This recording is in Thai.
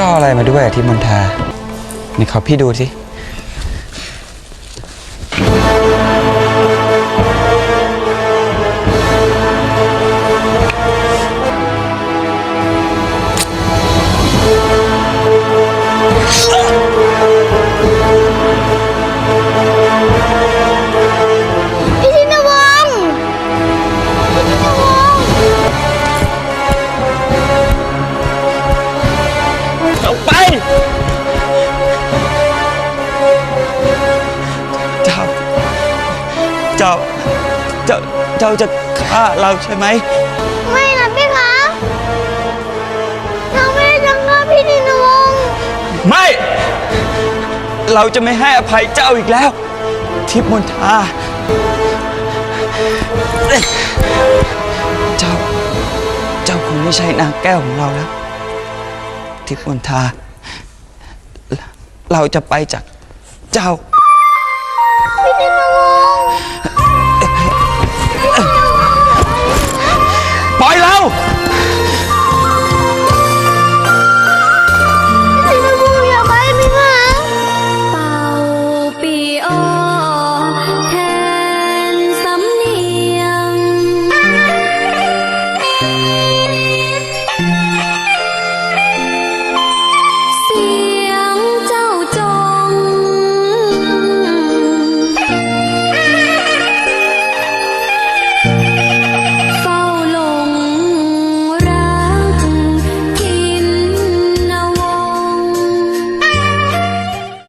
จ้าเอาอะไรมาด้วยที่มณฑานี่ขอพี่ดูสิ เจ้า เจ้า เจ้าจะฆ่าเราใช่ไหม ไม่นะพี่คะเราไม่ได้จะฆ่าพี่ชินวงศ์ไม่ เราจะไม่ให้อภัยเจ้าอีกแล้ว ทิพย์มนทาเจ้า เจ้าคงไม่ใช่นางแก้วของเราแล้ว ทิพย์มนทา เราจะไปจากเจ้า พี่ชิ